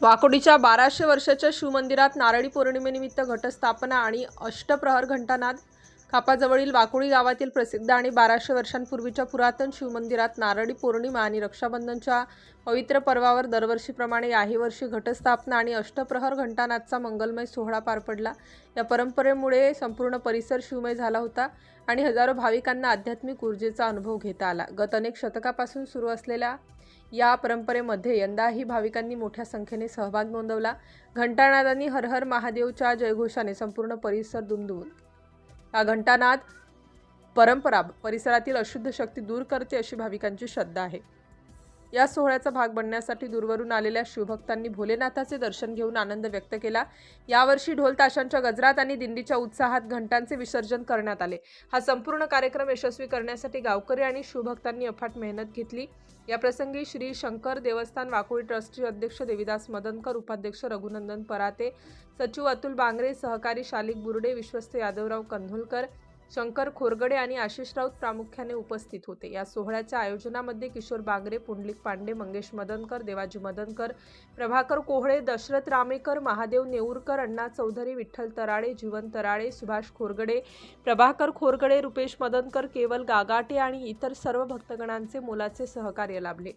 वाकोडीच्या बाराशे वर्षाच्या शिवमंदिरात नारळी पौर्णिमेनिमित्त घटस्थापना आणि अष्टप्रहर घंटानाद खापाजवळील वाकोळी गावातील प्रसिद्ध आणि बाराशे वर्षांपूर्वीच्या पुरातन शिवमंदिरात नारळी पौर्णिमा आणि रक्षाबंधनच्या पवित्र पर्वावर दरवर्षीप्रमाणे याही वर्षी घटस्थापना आणि अष्टप्रहर घंटानाथचा मंगलमय सोहळा पार पडला. या परंपरेमुळे संपूर्ण परिसर शिवमय झाला होता आणि हजारो भाविकांना आध्यात्मिक ऊर्जेचा अनुभव घेता आला. गत अनेक शतकापासून सुरू असलेल्या या परंपरेमध्ये यंदाही भाविकांनी मोठ्या संख्येने सहभाग नोंदवला. घंटानादांनी हर हर महादेवच्या जयघोषाने संपूर्ण परिसर दुमदुमून या घंटानाद परंपरा परिसरातील अशुद्ध शक्ती दूर करते अशी भाविकांची श्रद्धा आहे. या सोहळ्याचा भाग बनण्यासाठी दूरवरून आलेल्या शिवभक्तांनी भोलेनाथाचे दर्शन घेऊन आनंद व्यक्त केला. यावर्षी ढोल ताशांच्या गजरात आणि दिंडीच्या उत्साहात घंटांचे विसर्जन करण्यात आले. हा संपूर्ण कार्यक्रम यशस्वी करण्यासाठी गावकरी आणि शिवभक्तांनी अफाट मेहनत घेतली. या प्रसंगी श्री शंकर देवस्थान वाकोळी ट्रस्टचे अध्यक्ष देविदास मदनकर उपाध्यक्ष रघुनंदन पराते सचिव अतुल बांगरे सहकारी शालिक बुर्डे विश्वस्त यादवराव कंधुलकर शंकर खोरगडे आणि आशिष राऊत प्रामुख्याने उपस्थित होते. या सोहळ्याच्या आयोजनामध्ये किशोर बांगरे पुंडलिक पांडे मंगेश मदनकर देवाजी मदनकर प्रभाकर कोहळे दशरथ रामेकर महादेव नेऊरकर अण्णा चौधरी विठ्ठल तराळे जीवन तराळे सुभाष खोरगडे प्रभाकर खोरगडे रुपेश मदनकर केवल गागाटे आणि इतर सर्व भक्तगणांचे मोलाचे सहकार्य लाभले.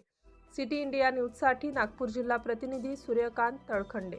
सिटी इंडिया न्यूजसाठी नागपूर जिल्हा प्रतिनिधी सूर्यकांत तळखंडे.